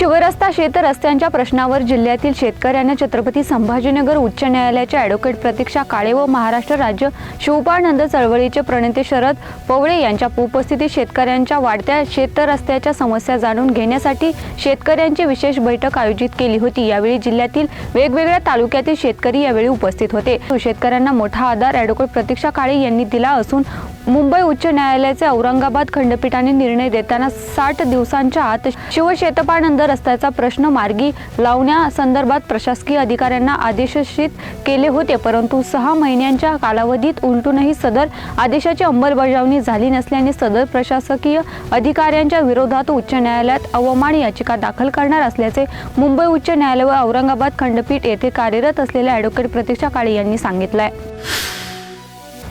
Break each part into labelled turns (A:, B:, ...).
A: शिवरस्ता शेतरस्त्यांच्या प्रश्नावर जिल्ह्यातील शेतकऱ्यांना छत्रपती संभाजीनगर उच्च न्यायालयाच्या ॲडव्होकेट प्रतीक्षा काळे व महाराष्ट्र राज्य शिवपाळनंद चळवळीचे प्रणेते शरद पवळे यांच्या उपस्थितीत शेतकऱ्यांच्या वाढत्या शेतरस्त्याच्या समस्या जाणून घेण्यासाठी शेतकऱ्यांची विशेष बैठक आयोजित केली होती. यावेळी जिल्ह्यातील वेगवेगळ्या तालुक्यातील शेतकरी यावेळी उपस्थित होते. शेतकऱ्यांना मोठा आधार ॲडव्होकेट प्रतीक्षा काळे यांनी दिला असून मुंबई उच्च न्यायालयाचे औरंगाबाद खंडपीठाने निर्णय देताना साठ दिवसांच्या आत शिवशेतपानंद रस्त्याचा प्रश्न मार्गी लावण्यासंदर्भात प्रशासकीय अधिकाऱ्यांना आदेशित केले होते परंतु सहा महिन्यांच्या कालावधीत उलटूनही सदर आदेशाची अंमलबजावणी झाली नसल्याने सदर प्रशासकीय अधिकाऱ्यांच्या विरोधात उच्च न्यायालयात अवमान याचिका दाखल करणार असल्याचे मुंबई उच्च न्यायालय व औरंगाबाद खंडपीठ येथे कार्यरत असलेल्या ॲडव्होकेट प्रतीक्षा काळे यांनी सांगितलं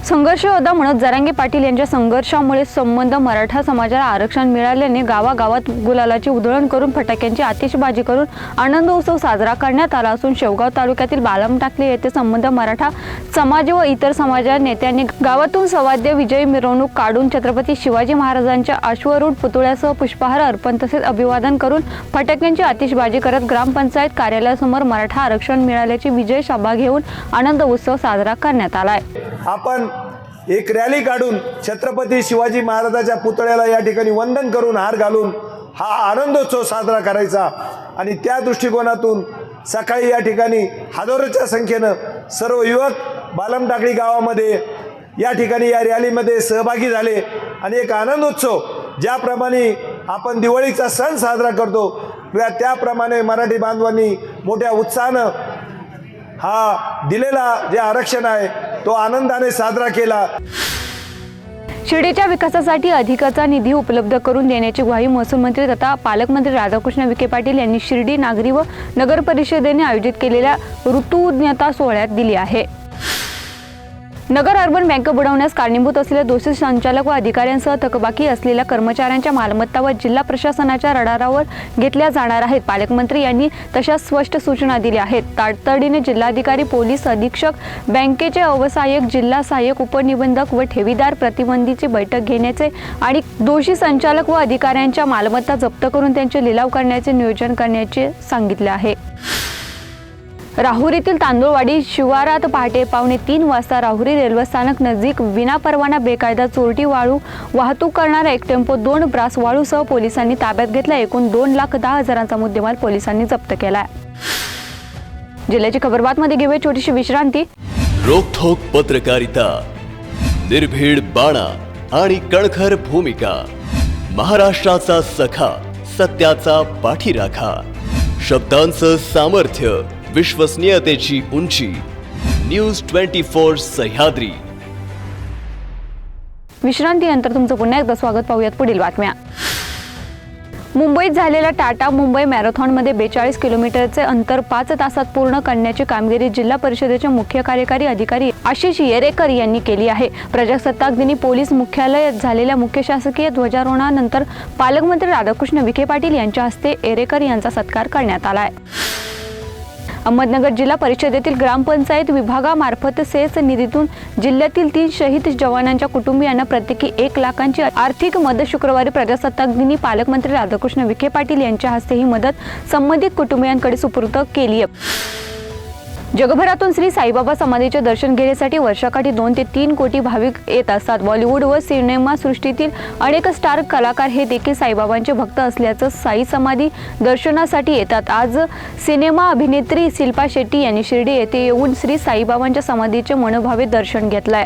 A: संघर्ष योद्धा म्हणत जरांगे पाटील यांच्या संघर्षामुळे संबंध मराठा समाजाला आरक्षण मिळाल्याने गावागावात गुलालाची उधळण करून फटाक्यांची आतिषबाजी करून आनंद उत्सव साजरा करण्यात आला असून शेवगाव तालुक्यातील बालम टाकले येथे संबंध मराठा समाज व इतर समाजा नेत्यांनी गावातून सवाद्य विजयी मिरवणूक काढून छत्रपती शिवाजी महाराजांच्या अश्वरूढ पुतळ्यासह पुष्पहार अर्पण तसेच अभिवादन करून फटाक्यांची आतिषबाजी करत ग्रामपंचायत कार्यालयासमोर मराठा आरक्षण मिळाल्याची विजय सभा घेऊन आनंद उत्सव साजरा करण्यात आलाय.
B: आपण एक रॅली काढून छत्रपती शिवाजी महाराजाच्या पुतळ्याला या ठिकाणी वंदन करून हार घालून हा आनंदोत्सव साजरा करायचा. आणि त्या दृष्टिकोनातून सकाळी या ठिकाणी हजारोच्या संख्येनं सर्व युवक बालमटाकळी गावामध्ये या ठिकाणी या रॅलीमध्ये सहभागी झाले. आणि एक आनंदोत्सव ज्याप्रमाणे आपण दिवाळीचा सण साजरा करतो किंवा त्याप्रमाणे मराठी बांधवांनी मोठ्या उत्साहानं हा दिलेला जे आरक्षण आहे तो आनंदाने साजरा केला.
A: शिर्डीच्या विकासासाठी अधिकाचा निधी उपलब्ध करून देण्याची ग्वाही महसूल मंत्री तथा पालकमंत्री राधाकृष्ण विखे पाटील यांनी शिर्डी नागरी व नगर परिषदेने आयोजित केलेल्या ऋतुज्ञता सोहळ्यात दिली आहे. नगर अर्बन बँक बुडवण्यास कारणीभूत असलेल्या दोषी संचालक व अधिकाऱ्यांसह थकबाकी असलेल्या कर्मचाऱ्यांच्या मालमत्ता व जिल्हा प्रशासनाच्या रडारावर घेतल्या जाणार आहेत. पालकमंत्री यांनी तशा स्पष्ट सूचना दिल्या आहेत. तातडीने जिल्हाधिकारी पोलीस अधीक्षक बँकेचे अवसायक जिल्हा सहाय्यक उपनिबंधक व ठेवीदार प्रतिबंधीची बैठक घेण्याचे आणि दोषी संचालक व अधिकाऱ्यांच्या मालमत्ता जप्त करून त्यांचे लिलाव करण्याचे नियोजन करण्याचे सांगितले आहे. राहुरीतील तांदूळवाडी शिवारात पहाटे पावणे तीन वाजता राहुरी रेल्वे स्थानक नजीक विनापरवाना बेकायदा चोरटी वाळू वाहतूक करणारा एक टेम्पो दोन ब्रास वाळूसह पोलिसांनी ताब्यात घेतला. एकूण दोन लाख दहा हजारांचा मुद्देमाल पोलिसांनी जप्त केला जिल्ह्याची खबरबातमध्ये घेऊया. छोटीशी विश्रांती.
C: रोखोक पत्रकारिता निर्भीड बाणा आणि कणखर भूमिका महाराष्ट्राचा सखा सत्याचा पाठीराखा शब्दांचं सामर्थ्य विश्वसनीयतेची उंची. न्यूज ट्वेंटी फोर सह्याद्री
A: विश्रांतीनंतर तुमचं पुन्हा एकदा स्वागत पाहूयात पुढील बातम्या. मुंबईत झालेल्या टाटा मुंबई मॅरेथॉनमध्ये बेचाळीस किलोमीटरचे अंतर पाच तासात पूर्ण करण्याची कामगिरी जिल्हा परिषदेचे मुख्य कार्यकारी अधिकारी आशिष येरेकर यांनी केली आहे. प्रजासत्ताक दिनी पोलीस मुख्यालयात झालेल्या मुख्य शासकीय ध्वजारोहणानंतर पालकमंत्री राधाकृष्ण विखे पाटील यांच्या हस्ते येरेकर यांचा सत्कार करण्यात आला आहे अहमदनगर जिल्हा परिषदेतील ग्रामपंचायत विभागामार्फत सेस निधीतून जिल्ह्यातील तीन शहीद जवानांच्या कुटुंबियांना प्रत्येकी एक लाखांची आर्थिक मदत शुक्रवारी प्रजासत्ताक दिनी पालकमंत्री राधाकृष्ण विखे पाटील यांच्या हस्ते ही मदत संबंधित कुटुंबियांकडे सुपूर्द केली आहे. जगभरातून श्री साईबाबा समाधीचे दर्शन घेण्यासाठी वर्षाकाठी दोन ते तीन कोटी भाविक येत असतात. बॉलिवूड व सिनेमा सृष्टीतील अनेक स्टार कलाकार हे देखील साईबाबांचे भक्त असल्याचं साई समाधी दर्शनासाठी येतात. आज सिनेमा अभिनेत्री शिल्पा शेट्टी यांनी शिर्डी येथे येऊन श्री साईबाबांच्या समाधीचे मनोभावे दर्शन घेतलंय.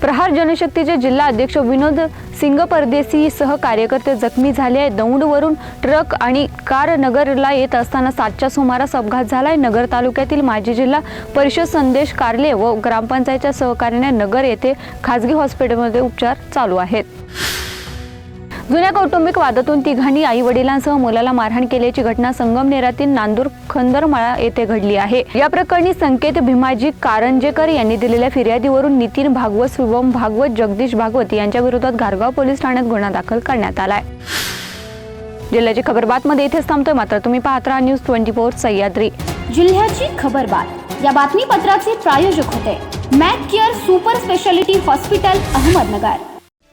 A: प्रहार जनशक्तीचे जिल्हा अध्यक्ष विनोद सिंग परदेसी सह कार्यकर्ते जखमी झाले आहेत. दौंडवरून ट्रक आणि कार नगरला येत असताना सातच्या सुमारास अपघात झालाय. नगर तालुक्यातील माजी जिल्हा परिषद संदेश कारले व ग्रामपंचायतच्या सहकार्याने नगर येथे खाजगी हॉस्पिटलमध्ये उपचार चालू आहेत. जुन्या कौटुंबिक वादातून तिघांनी आई वडिलांसह मुलाला मारहाण केल्याची घटना संगमनेरातील नांदूर खंदरमाळा येथे घडली आहे. या प्रकरणी संकेत भीमाजी कारंजेकर यांनी दिलेल्या फिर्यादीवरून नितीन भागवत शुभम भागवत जगदीश भागवत यांच्या विरोधात घारगाव पोलीस ठाण्यात गुन्हा दाखल करण्यात आलाय. जिल्ह्याची खबर बातमध्ये इथेच थांबतोय. मात्र तुम्ही पाहत राहा न्यूज ट्वेंटी फोर सह्याद्री.
D: जिल्ह्याची खबर बात. या बातमीपत्राचे प्रायोजक होते. Mac care super speciality hospital Ahmednagar.